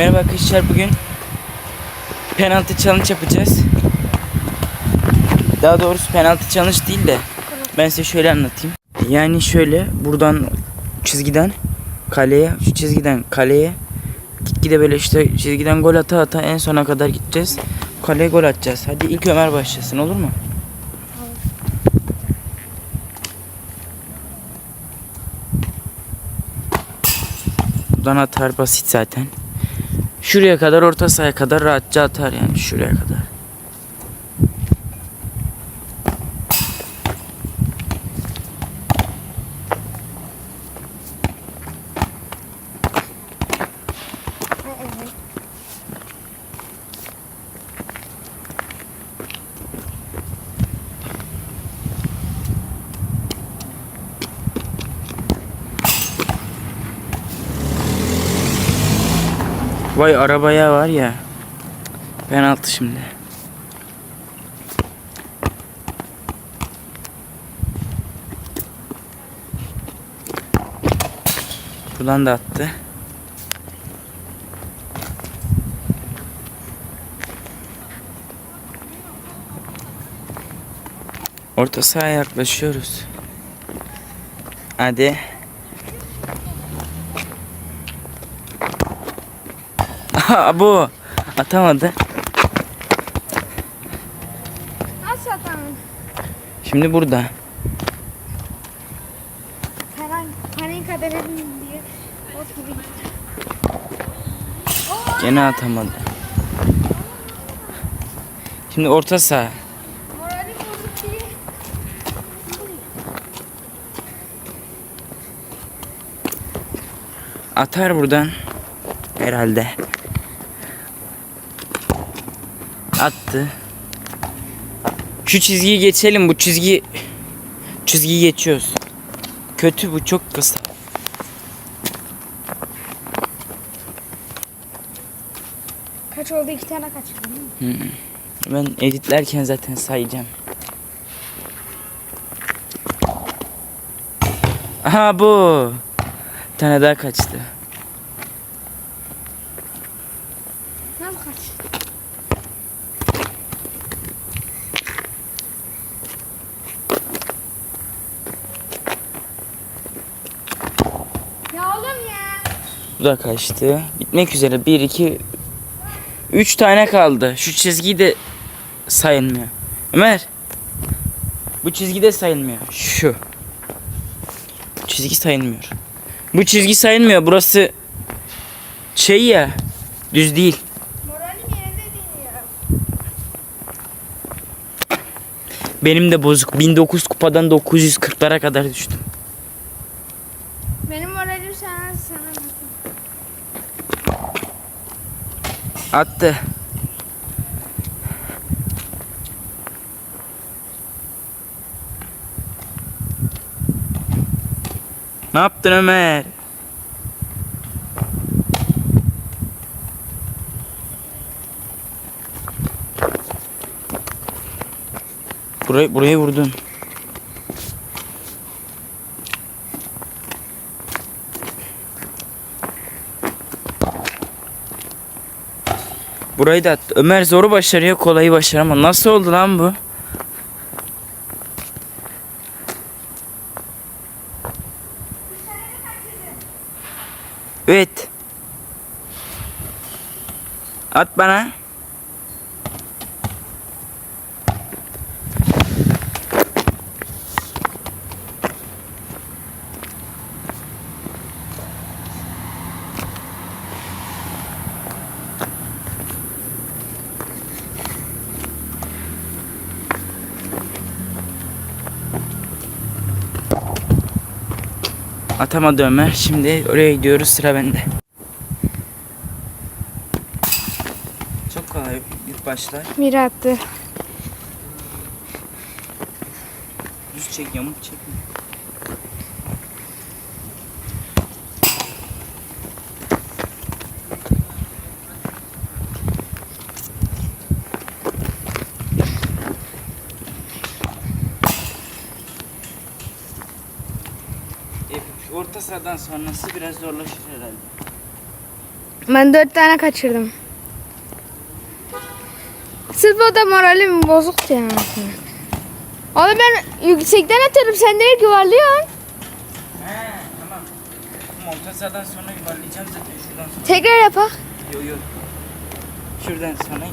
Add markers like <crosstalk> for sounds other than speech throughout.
Merhaba arkadaşlar bugün penaltı challenge yapacağız. Daha doğrusu penaltı challenge değil de ben size şöyle anlatayım. Yani şöyle buradan çizgiden kaleye, şu çizgiden kaleye gitgide böyle işte çizgiden gol ata ata en sona kadar gideceğiz. Kaleye gol atacağız. Hadi ilk Ömer başlasın olur mu? Buradan atar basit zaten. Şuraya kadar orta sahaya kadar rahatça atar yani şuraya kadar. Vay arabaya var ya. Penaltı şimdi. Buradan da attı. Orta sahaya yaklaşıyoruz. Hadi. Aha bu atamadı. Nasıl atamın? Şimdi burada. Paran, edelim diye. Ot gibi. Gene atamadı. Şimdi orta saha. Atar buradan. Herhalde. Attı. Şu çizgiyi geçelim. Bu çizgi çizgiyi geçiyoruz. Kötü bu çok kısa. Kaç oldu? İki tane kaçırdım mi? Ben editlerken zaten sayacağım. Aha bu. Bir tane daha kaçtı. Nasıl kaç? Ya oğlum ya. Bu da kaçtı. Bitmek üzere. 1, 2, 3 tane kaldı. Şu çizgi de sayılmıyor. Ömer. Bu çizgi de sayılmıyor. Şu. Çizgi sayılmıyor. Bu çizgi sayılmıyor. Burası şey ya. Düz değil. Benim de bozuk. 1900 kupadan 940'lara kadar düştüm. Benim moralim sana sana nasıl? Attı. Ne yaptın Ömer? Burayı buraya vurdun. Burayı da. Ömer zoru başarıyor, kolayı başaramaz. Nasıl oldu lan bu? Evet. At bana. Atamadı Ömer. Şimdi oraya gidiyoruz. Sıra bende. Çok kolay ilk başlar. Mira attı. Düz çek, yamuk çek. Orta sahadan sonrası biraz zorlaşır herhalde. Ben dört tane kaçırdım. Sırf o da moralim bozuktu yani. Oğlum ben yüksekten atarım sen direkt yuvarlıyorsun. He tamam. Ama orta sahadan sonra yuvarlayacağım zaten şuradan sonra. Tekrar yapak. Yo yo. Şuradan sonra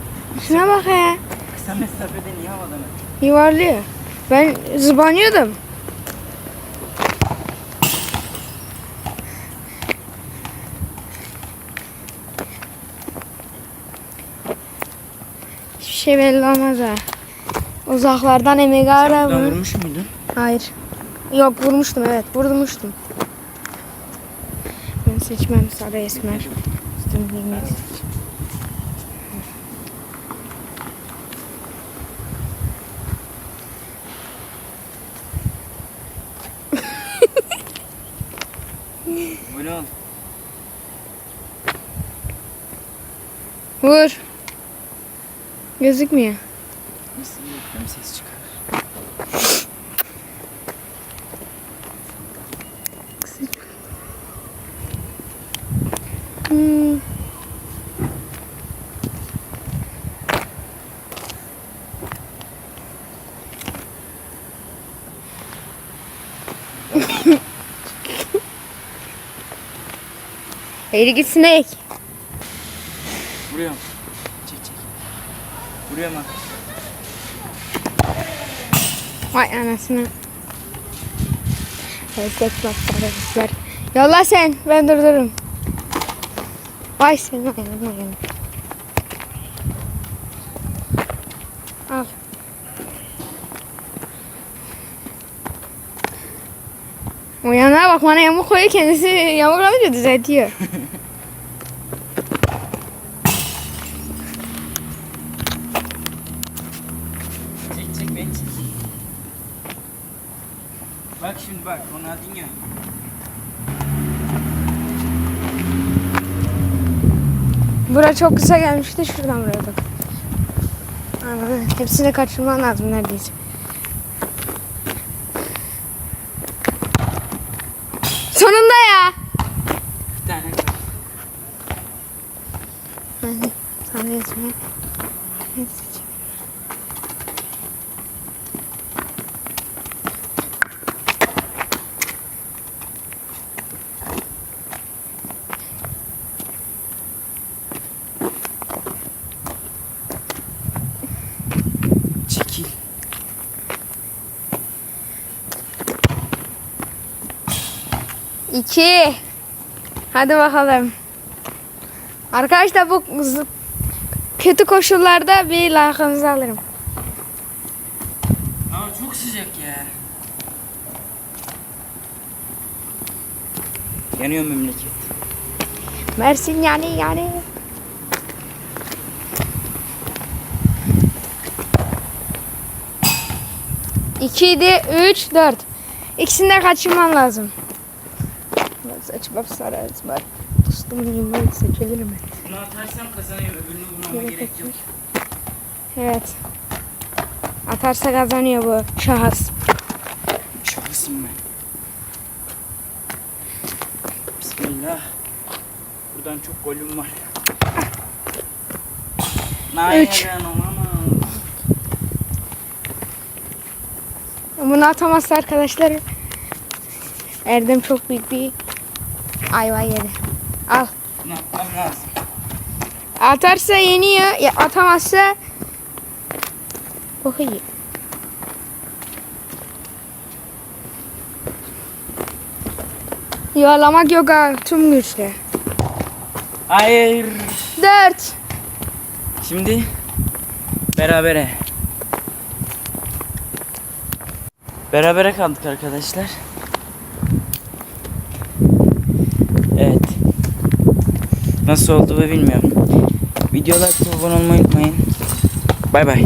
Şuna bak ya. kısa mesafede niye havadan atıyorsun? Yuvarlıyor. Ben zıbanıyordum. Şey belli olmaz ha. Uzaklardan emeği ara Ben bunu. vurmuş muydun? Hayır. Yok vurmuştum evet vurmuştum. Ben seçmem sarı esmer. Üstüm oldu? Vur. Gözükmüyor. Nasıl bekliyorum ses çıkar. Hmm. Eğri git sinek. Çek çek. Vuruyorum ha. Vay anasını. Bak arkadaşlar. Yolla sen ben durdururum. Vay sen vay vay. Al. O yana bak bana yamuk koyuyor kendisi yamuklanınca düzeltiyor. <laughs> Çek çek beni çek. Bak Ronaldinho. Bura çok kısa gelmişti şuradan buraya bak. Anladın. Hepsini kaçırman lazım neredeyse. Sonunda ya. Bir tane kaldı. Ben sana 2 Hadi bakalım. Arkadaşlar bu kötü koşullarda bir like'ınızı alırım. Ama çok sıcak ya. Yanıyor memleket. Mersin yani yani. İkiydi, üç, dört. İkisini de kaçırman lazım. Saçma sarı esmer. Dostum diyeyim ben seçebilir mi? Bunu atarsam kazanıyor. Öbürünü vurmama gerek yok. Evet. Atarsa kazanıyor bu şahıs. Şahısım ben. Bismillah. Buradan çok golüm var. Üç. Nereden olamaz. Bunu atamazsa arkadaşlar Erdem çok büyük bir ayva yedi. Al. Bunu atmam lazım. Atarsa yeniyor. Ya atamazsa boku yiyor. Yuvarlamak yok ha. Tüm güçlü. Hayır. Dört. Şimdi berabere. Berabere kaldık arkadaşlar. Evet. Nasıl oldu bilmiyorum. Videolar abone olmayı unutmayın. Bay bay.